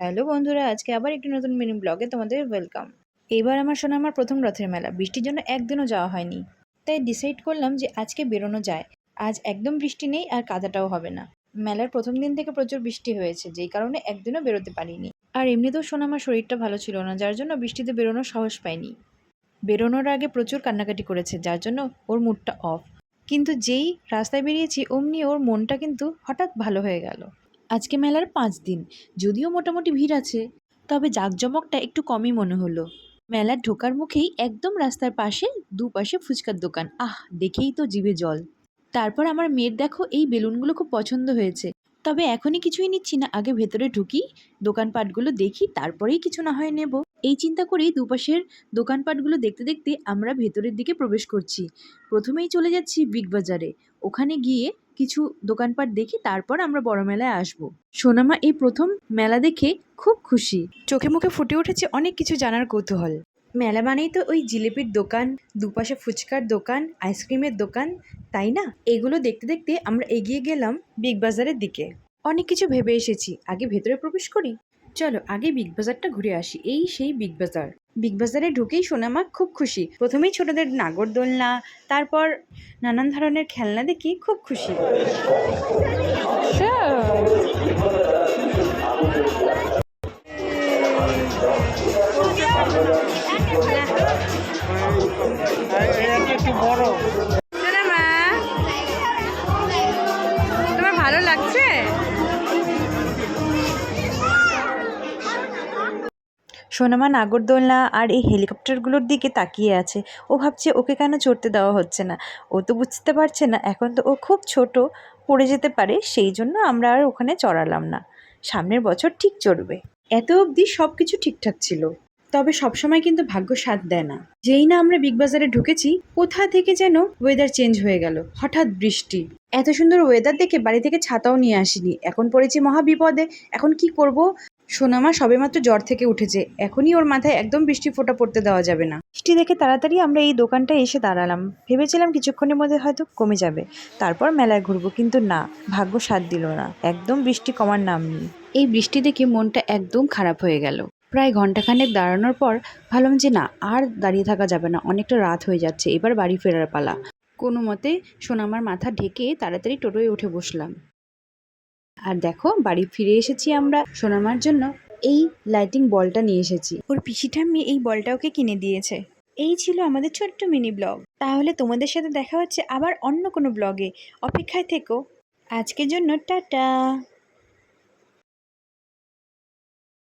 Hello বন্ধুরা, আজকে আবার একটি নতুন মিনি ব্লগে তোমাদের ওয়েলকাম এবার আমার শোনা আমার প্রথম রথের মেলা। বৃষ্টির জন্য একদিনও যাওয়া হয়নি। তাই ডিসাইড করলাম যে আজকে বেরোনো যায়। আজ একদম বৃষ্টি নেই আর কাদাটাও হবে না। মেলার প্রথম দিন থেকে প্রচুর বৃষ্টি হয়েছে, যেই কারণে একদিনও বেরোতে পারিনি। আর এমনিতেও শোনা আমার শরীরটা ভালো ছিল না, যার জন্য বৃষ্টিতে বেরোনোর সাহস পাইনি। বেরোনোর আগে প্রচুর কান্নাকাটি করেছে, যার জন্য ওর মুডটা অফ কিন্তু যেই রাস্তায় বেরিয়েছি, অমনি ওর মনটা কিন্তু হঠাৎ ভালো হয়ে গেল। আজকে মেলার পাঁচ দিন, যদিও মোটামুটি ভিড় আছে, তবে জাঁকজমকটা একটু কমই মনে হলো। মেলার ঢোকার মুখেই একদম রাস্তার পাশে দুপাশে ফুচকার দোকান। আহ, দেখেই তো জিভে জল। তারপর আমার মেয়ের দেখো এই বেলুনগুলো খুব পছন্দ হয়েছে। তবে এখনই কিছুই নিচ্ছি না, আগে ভেতরে ঢুকি, দোকানপাটগুলো দেখি, তারপরেই কিছু না হয় নেব। এই চিন্তা করেই দুপাশের দোকানপাটগুলো দেখতে দেখতে আমরা ভেতরের দিকে প্রবেশ করছি। প্রথমেই চলে যাচ্ছি বিগ বাজারে। ওখানে গিয়ে কিছু দোকানপাট দেখি তারপর আমরা বড় মেলায় আসব। সোনামা এই প্রথম মেলা দেখে খুব খুশি। চোখে মুখে ফুটে উঠেছে অনেক কিছু জানার কৌতূহল। মেলা মানেই তো ওই জিলিপির দোকান দুপাশে ফুচকার দোকান আইসক্রিমের দোকান তাই না? এগুলো দেখতে দেখতে আমরা এগিয়ে গেলাম বিগ বাজারের দিকে। অনেক কিছু ভেবে এসেছি। আগে ভেতরে প্রবেশ করি। চলো আগে বিগ বাজারটা ঘুরে আসি। এই সেই বিগ বাজার বিগ বাজারে ঢুকেই সোনামা খুব খুশি। প্রথমেই ছোটদের নাগরদোলনা, তারপর নানান ধরনের খেলনা দেখি খুব খুশি। তোমার ভালো লাগছে? সোনামা নাগরদোলনা আর এই হেলিকপ্টারগুলোর দিকে তাকিয়ে আছে। ও ভাবছে, ওকে কেন চড়তে দেওয়া হচ্ছে না? ও তো বুঝতে পারছে না। এখন তো ও খুব ছোট, পড়ে যেতে পারে, সেই জন্য আমরা আর ওখানে চড়ালাম না। সামনের বছর ঠিক চড়বে। এত অবধি সব কিছু ঠিকঠাক ছিল। তবে সবসময় কিন্তু ভাগ্য সাথ দেয় না। যেই না আমরা বিগ বাজারে ঢুকেছি, কোথা থেকে যেন ওয়েদার চেঞ্জ হয়ে গেল, হঠাৎ বৃষ্টি। এত সুন্দর ওয়েদার দেখে বাড়ি থেকে ছাতাও নিয়ে আসিনি। এখন পড়েছি মহা বিপদে এখন কি করব? সোনামা সবেমাত্র জ্বর থেকে উঠেছে। এখনই ওর মাথায় একদম বৃষ্টি ফোঁটা পড়তে দেওয়া যাবে না। বৃষ্টি দেখে তাড়াতাড়ি আমরা এই দোকানটায় এসে দাঁড়ালাম। ভেবেছিলাম কিছুক্ষণের মধ্যে হয়তো কমে যাবে। তারপর মেলায় ঘুরবো, কিন্তু না, ভাগ্য সাথ দিল না। একদম বৃষ্টি কমার নাম নেই। এই বৃষ্টি দেখে মনটা একদম খারাপ হয়ে গেল। প্রায় ঘন্টাখানেক দাঁড়ানোর পর ভাবলাম যে না, আর দাঁড়িয়ে থাকা যাবে না, অনেকটা রাত হয়ে যাচ্ছে, এবার বাড়ি ফেরার পালা। কোনো মতে সোনামার মাথা ঢেকে তাড়াতাড়ি টোটোয় উঠে বসলাম। আর দেখো, বাড়ি ফিরে এসেছি আমরা সোনামার জন্য। এই লাইটিং বলটা নিয়ে এসেছি। ওর পিসি ঠাম্মি এই বলটা ওকে কিনে দিয়েছে। এই ছিল আমাদের ছোট্ট মিনি ব্লগ তাহলে তোমাদের সাথে দেখা হচ্ছে আবার অন্য কোনো ব্লগে অপেক্ষায় থেকো। আজকের জন্য টাটা।